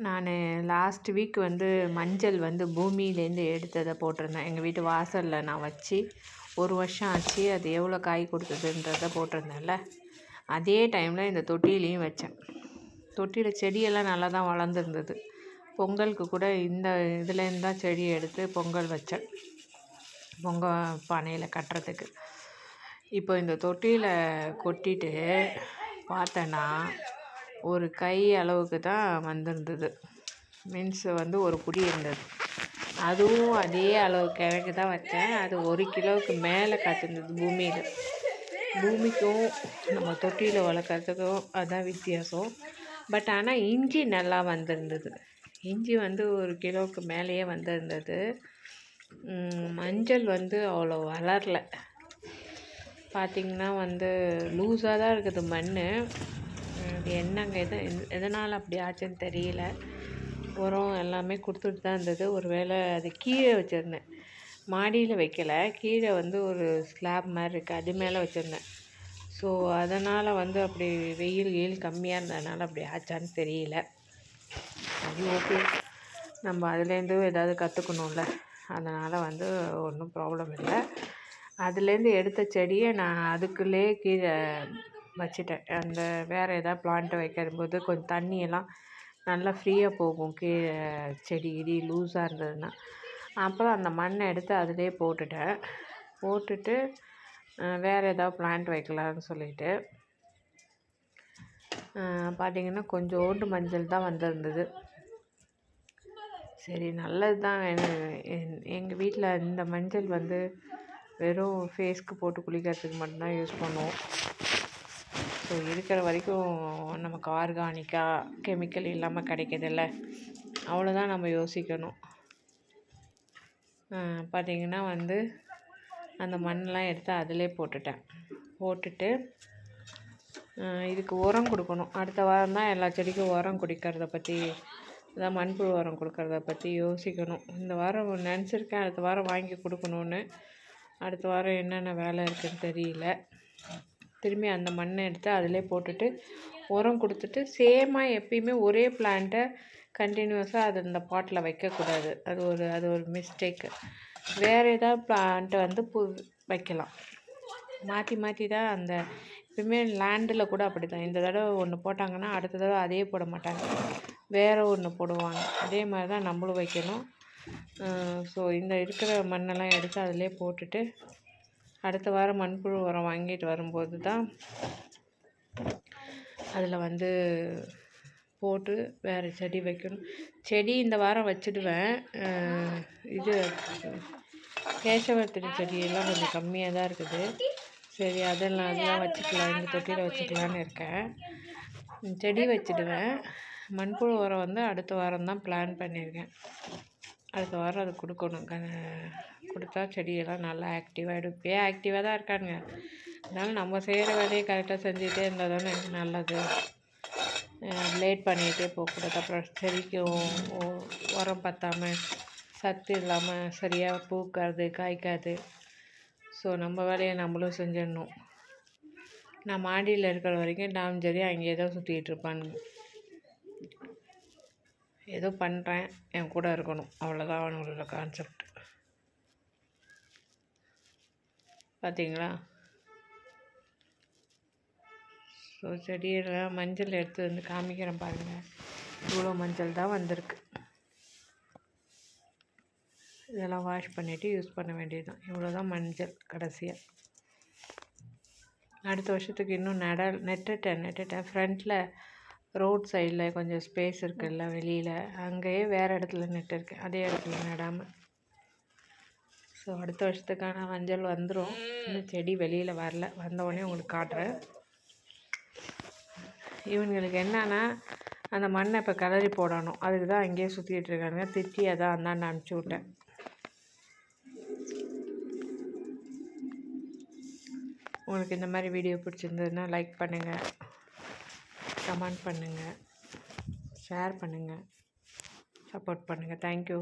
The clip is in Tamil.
நான் லாஸ்ட் வீக் வந்து மஞ்சள் வந்து பூமியிலேருந்து எடுத்ததை போட்டிருந்தேன். எங்கள் வீட்டு வாசலில் நான் வச்சு ஒரு வருஷம் ஆச்சு அது எவ்வளோ காய் கொடுத்ததுன்றத போட்டிருந்தேன்ல. அதே டைமில் இந்த தொட்டிலையும் வச்சேன். தொட்டியில் செடியெல்லாம் நல்லா தான் வளர்ந்துருந்தது. பொங்கலுக்கு கூட இந்த இதுலேருந்து தான் செடி எடுத்து பொங்கல் வச்சேன். பொங்கல் பானையில் கட்டுறதுக்கு. இப்போ இந்த தொட்டியில் கொட்டிட்டு பார்த்தேன்னா ஒரு கை அளவுக்கு தான் வந்திருந்தது. மீன்ஸ் வந்து ஒரு குடி இருந்தது. அதுவும் அதே அளவு கிழக்கு தான் வச்சேன். அது ஒரு கிலோவுக்கு மேலே காத்திருந்தது பூமியில். பூமிக்கும் நம்ம தொட்டியில் வளர்க்குறதுக்கும் அதுதான் வித்தியாசம். பட் ஆனால் இஞ்சி நல்லா வந்திருந்தது. இஞ்சி வந்து ஒரு கிலோவுக்கு மேலேயே வந்திருந்தது. மஞ்சள் வந்து அவ்வளோ வளரல. பார்த்திங்கன்னா வந்து லூஸாக தான் இருக்குது மண் என்னங்க எது எதனால் அப்படி ஆச்சுன்னு தெரியல. உரம் எல்லாமே கொடுத்துட்டு தான் இருந்தது. ஒரு வேளை அது கீழே வச்சுருந்தேன். மாடியில் வைக்கலை. கீழே வந்து ஒரு ஸ்லாப் மாதிரி இருக்குது அது மேலே வச்சுருந்தேன். ஸோ அதனால் வந்து அப்படி வெயில் வெயில் கம்மியாக இருந்ததுனால அப்படி ஆச்சான்னு தெரியல. அது ஓகே. நம்ம அதுலேருந்து ஏதாவது கற்றுக்கணும்ல அதனால் வந்து ஒன்றும் ப்ராப்ளம் இல்லை. அதுலேருந்து எடுத்த செடியை நான் அதுக்குள்ளேயே கீழே வச்சுட்டேன். அந்த வேறு எதாவது பிளான்ட்டு வைக்கும்போது கொஞ்சம் தண்ணியெல்லாம் நல்லா ஃப்ரீயாக போகும். கீழே செடி கிடி லூஸாக இருந்ததுன்னா. அப்புறம் அந்த மண்ணை எடுத்து அதிலே போட்டுட்டேன். போட்டுட்டு வேறு எதாவது பிளான்ட் வைக்கலான்னு சொல்லிட்டு பார்த்திங்கன்னா கொஞ்சோண்டு மஞ்சள் தான் வந்திருந்தது. சரி நல்லது தான் எங்கள் வீட்டில் இந்த மஞ்சள் வந்து வெறும் ஃபேஸ்க்கு போட்டு குளிக்கிறதுக்கு மட்டும்தான் யூஸ் பண்ணுவோம். ஸோ இருக்கிற வரைக்கும் நமக்கு ஆர்கானிக்காக கெமிக்கல் இல்லாமல் கிடைக்கிதுல்ல? அவ்வளோதான் நம்ம யோசிக்கணும். பார்த்திங்கன்னா வந்து அந்த மண்ணெலாம் எடுத்து அதிலே போட்டுட்டேன். போட்டுட்டு இதுக்கு உரம் கொடுக்கணும். அடுத்த வாரம் தான் எல்லா செடிக்கும் உரம் குடிக்கிறத பற்றி அதான் மண்புழு உரம் கொடுக்கறத பற்றி யோசிக்கணும். இந்த வாரம் நினச்சிருக்கேன் அடுத்த வாரம் வாங்கி கொடுக்கணுன்னு அடுத்த வாரம் என்னென்ன வேலை இருக்குதுன்னு தெரியல. திரும்பி அந்த மண்ணை எடுத்து அதிலே போட்டுட்டு உரம் கொடுத்துட்டு சேமாக எப்பயுமே ஒரே பிளான்ட்டை கண்டினியூஸாக அது இந்த பாட்டில் வைக்கக்கூடாது. அது ஒரு அது ஒரு மிஸ்டேக்கு வேறு ஏதாவது பிளான்ட்டை வந்து பு வைக்கலாம். மாற்றி மாற்றி தான் அந்த எப்பயுமே லேண்டில் கூட அப்படி தான் இந்த தடவை ஒன்று போட்டாங்கன்னா அடுத்த தடவை அதே போட மாட்டாங்க. வேறு ஒன்று போடுவாங்க. அதே மாதிரி தான் நம்மளும் வைக்கணும். ஸோ இந்த இருக்கிற மண்ணெல்லாம் எடுத்து அதிலே போட்டுட்டு அடுத்த வாரம் மண்புழு உரம் வாங்கிட்டு வரும்போது தான் அதில் வந்து போட்டு வேறு செடி வைக்கணும். செடி இந்த வாரம் வச்சுடுவேன். இது கேசவர்த்தினி செடியெல்லாம் கொஞ்சம் கம்மியாக தான் இருக்குது. சரி அதெல்லாம் அதெல்லாம் வச்சுக்கலாம். இந்த தொட்டியில் வச்சுக்கலான்னு இருக்கேன். செடி வச்சுடுவேன். மண்புழு உரம் வந்து அடுத்த வாரம் தான் பிளான் பண்ணியிருக்கேன். அடுத்த வாரம் அது கொடுக்கணும். க கொடுத்தா செடியெல்லாம் நல்லா ஆக்டிவாகிடும் இப்போயே ஆக்டிவாக தான் இருக்கானுங்க. அதனால் நம்ம செய்கிற வேலையை கரெக்டாக செஞ்சுட்டே இருந்தால் தானே நல்லது. லேட் பண்ணிகிட்டே போகக்கூடாது அப்புறம் செடிக்கும் உரம் பற்றாமல் சத்து இல்லாமல் சரியாக பூக்காது காய்க்காது. ஸோ நம்ம வேலையை நம்மளும் செஞ்சிடணும். நான் மாடியில் இருக்கிற வரைக்கும் டாம் சரி அங்கேயே தான் சுற்றிக்கிட்டு இருப்பானுங்க. ஏதோ பண்ணுறேன் என் கூட இருக்கணும். அவ்வளோதான் அவனுங்களோட கான்செப்ட் பார்த்தீங்களா ஸோ செடியெல்லாம் மஞ்சள் எடுத்து வந்து காமிக்கிறேன் பாருங்கள் இவ்வளோ மஞ்சள் தான் வந்திருக்கு. இதெல்லாம் வாஷ் பண்ணிவிட்டு யூஸ் பண்ண வேண்டியது தான் இவ்வளோ தான் மஞ்சள் கடைசியாக அடுத்த வருஷத்துக்கு இன்னும் நட நெட்டுட்டேன் நெட்டுட்டேன். ஃப்ரண்ட்டில் ரோட் சைடில் கொஞ்சம் ஸ்பேஸ் இருக்குல்ல வெளியில். அங்கேயே வேறு இடத்துல நட்டுருக்கேன் அதே இடத்துல நடாமல் ஸோ அடுத்த வருஷத்துக்கான மஞ்சள் வந்துடும் இன்னும் செடி வெளியில் வரல. வந்தவுடனே உங்களுக்கு காட்டுறேன். இவங்களுக்கு என்னன்னா அந்த மண்ணை இப்போ கிளறி போடணும். அதுக்கு தான் அங்கேயே சுற்றிட்டு இருக்காங்க திட்டி அதான் அந்தாண்டு அனுப்பிச்சி விட்டேன். உங்களுக்கு இந்த மாதிரி வீடியோ பிடிச்சிருந்ததுன்னா லைக் பண்ணுங்கள் கமெண்ட் பண்ணுங்கள் ஷேர் பண்ணுங்கள் சப்போர்ட் பண்ணுங்கள் தேங்க்யூ